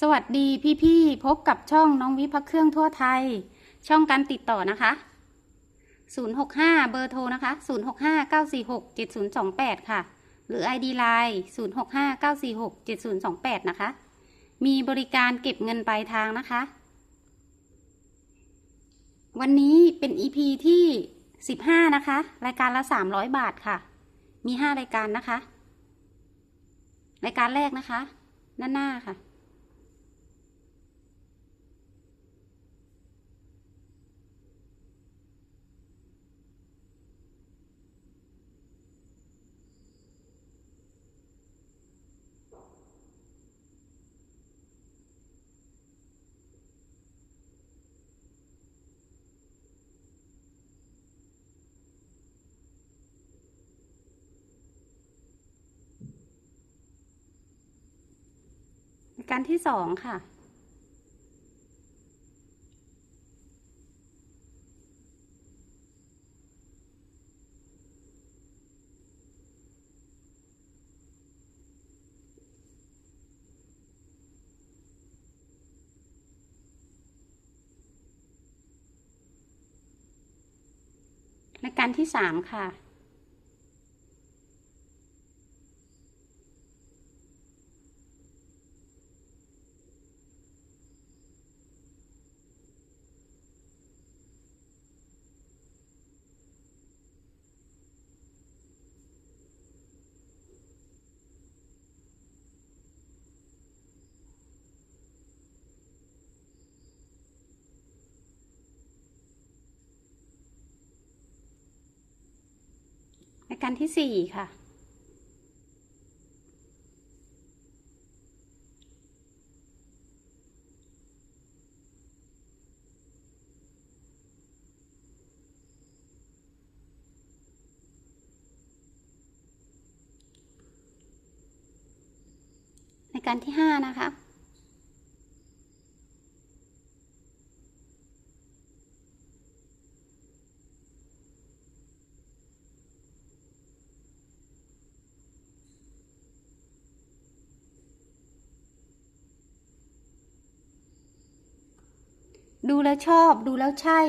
สวัสดีพี่ๆพบกับช่องน้องวิพักเครื่องทั่วไทย ช่องการติดต่อนะคะ 065 เบอร์โทรนะคะ 065 946 7028 ค่ะ หรือ ID Line 065 946 7028 นะคะ มีบริการเก็บเงินปลายทางนะคะ วันนี้เป็น EP ที่ 15 นะคะ รายการละ 300 บาทค่ะ มี 5 รายการนะคะ รายการแรกนะคะด้าหน้าค่ะ การที่สองค่ะรายการที่สามค่ะ ราการที่สี่ค่ะรายการที่ห้านะคะ ดูแล้วชอบดูแล้วใช่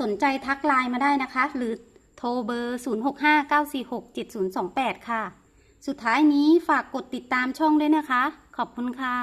สนใจทักไลน์มาได้นะคะ หรือโทรเบอร์ 0659467028 ค่ะ สุดท้ายนี้ฝากกดติดตามช่องด้วยนะคะ ขอบคุณค่ะ